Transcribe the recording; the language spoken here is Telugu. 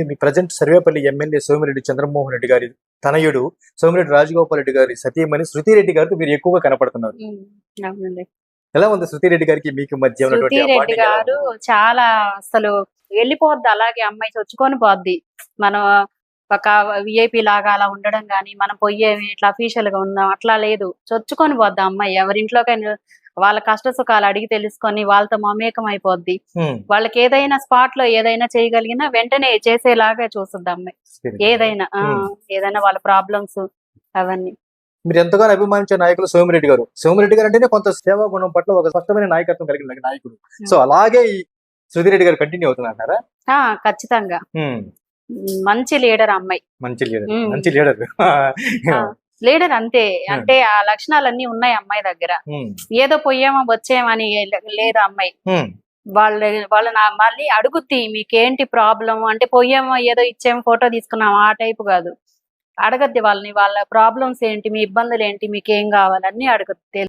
మీ- ప్రజెంట్ సర్వేపల్లి ఎమ్మెల్యే సోమిరెడ్డి చంద్రమోహన్ రెడ్డి గారి తనయుడు సోమిరెడ్డి రాజగోపాల్ రెడ్డి గారి సతీమణి శృతి రెడ్డి గారితో మీరు ఎక్కువగా కనపడుతున్నారు. ఎలా ఉంది శృతి రెడ్డి గారికి మీకు మధ్య రెడ్డి గారు? చాలా అసలు వెళ్ళిపోద్ది అలాగే అమ్మాయి చొచ్చుకొని పోద్ది. మనం ఒక విఐపి లాగా అలా ఉండడం గాని మనం పోయేవి ఇట్లా అఫీషియల్గా ఉందాం అట్లా లేదు. చొచ్చుకొని పోద్ది అమ్మాయి ఎవరింట్లోకైనా వాళ్ళ కష్ట సుఖాలు అడిగి తెలుసుకొని వాళ్ళతో మమేకం అయిపోద్ది. వాళ్ళకి ఏదైనా స్పాట్లో ఏదైనా చేయగలిగినా వెంటనే చేసేలాగా చూస్తుంది అమ్మాయి. ఏదైనా. ఏదైనా వాళ్ళ ప్రాబ్లమ్స్ అవన్నీ. మీరు ఎంతగానో అభిమానించే నాయకులు సోమిరెడ్డి గారు. సోమిరెడ్డి గారు అంటేనే కొంత సేవా గుణం పట్ల ఒక స్పష్టమైన నాయకత్వం కలిగిన నాయకుడు. సో అలాగే ఈ శృతి రెడ్డి గారు కంటిన్యూ అవుతున్నారా ఖచ్చితంగా. మంచి లీడర్ అమ్మాయి. మంచి లీడర్. మంచి లీడర్. లీడర్ అంతే. అంటే ఆ లక్షణాలన్నీ ఉన్నాయి అమ్మాయి దగ్గర. ఏదో పోయామా వచ్చామని లేదు అమ్మాయి. వాళ్ళ వాళ్ళ మళ్ళీ అడుగుద్ది మీకేంటి ప్రాబ్లం అంటే పోయామో ఏదో ఇచ్చాము ఫోటో తీసుకున్నాం ఆ టైపు కాదు. అడగద్ది వాళ్ళని వాళ్ళ ప్రాబ్లమ్స్ ఏంటి మీ ఇబ్బందులు ఏంటి మీకు ఏం కావాలి అన్ని అడగద్ది.